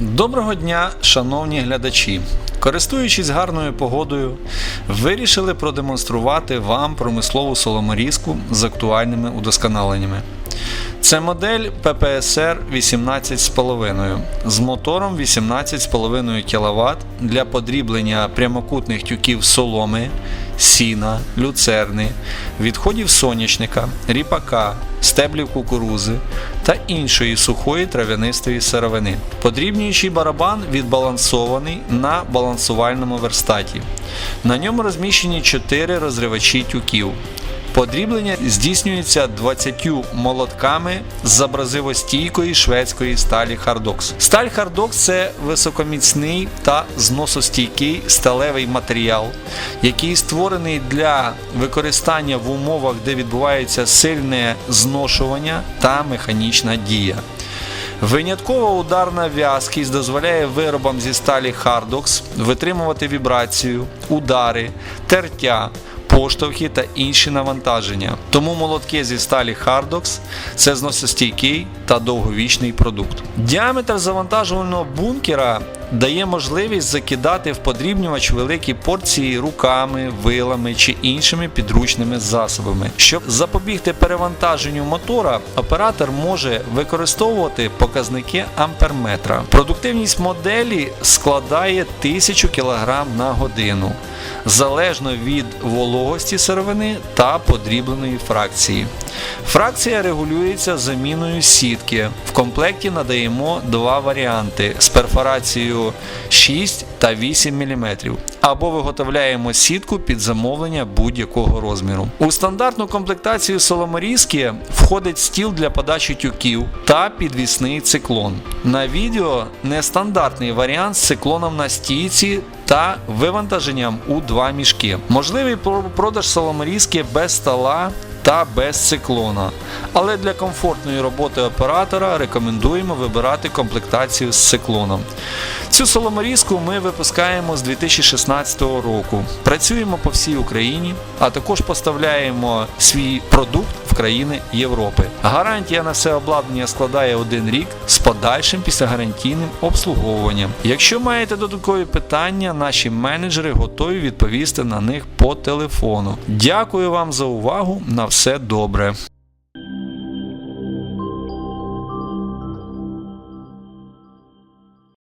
Доброго дня, шановні глядачі! Користуючись гарною погодою, вирішили продемонструвати вам промислову соломорізку з актуальними удосконаленнями. Це модель PPSR 18,5 з мотором 18,5 кВт для подріблення прямокутних тюків соломи, сіна, люцерни, відходів соняшника, ріпака, стеблів кукурузи та іншої сухої трав'янистої сировини. Подрібнюючий барабан відбалансований на балансувальному верстаті. На ньому розміщені 4 розривачі тюків. Подріблення здійснюється 20 молотками з абразивостійкої шведської сталі Hardox. Сталь Hardox – це високоміцний та зносостійкий сталевий матеріал, який створений для використання в умовах, де відбувається сильне зношування та механічна дія. Виняткова ударна в'язкість дозволяє виробам зі сталі Hardox витримувати вібрацію, удари, тертя, поштовхи та інші навантаження. Тому молотки зі сталі Hardox – це зносостійкий та довговічний продукт. Діаметр завантажувального бункера дає можливість закидати в подрібнювач великі порції руками, вилами чи іншими підручними засобами. Щоб запобігти перевантаженню мотора, оператор може використовувати показники амперметра. Продуктивність моделі складає 1000 кг на годину, залежно від вологості сировини та подрібленої фракції. Фракція регулюється заміною сітки. В комплекті надаємо два варіанти з перфорацією 6 та 8 мм. Або виготовляємо сітку під замовлення будь-якого розміру. У стандартну комплектацію соломорізки входить стіл для подачі тюків та підвісний циклон. На відео нестандартний варіант з циклоном на стійці та вивантаженням у два мішки. Можливий продаж соломорізки без стола та без циклона. Але для комфортної роботи оператора рекомендуємо вибирати комплектацію з циклоном. Цю соломорізку ми випускаємо з 2016 року. Працюємо по всій Україні, а також поставляємо свій продукт в країни Європи. Гарантія на все обладнання складає один рік з подальшим післягарантійним обслуговуванням. Якщо маєте додаткові питання, наші менеджери готові відповісти на них по телефону. Дякую вам за увагу. На все добре.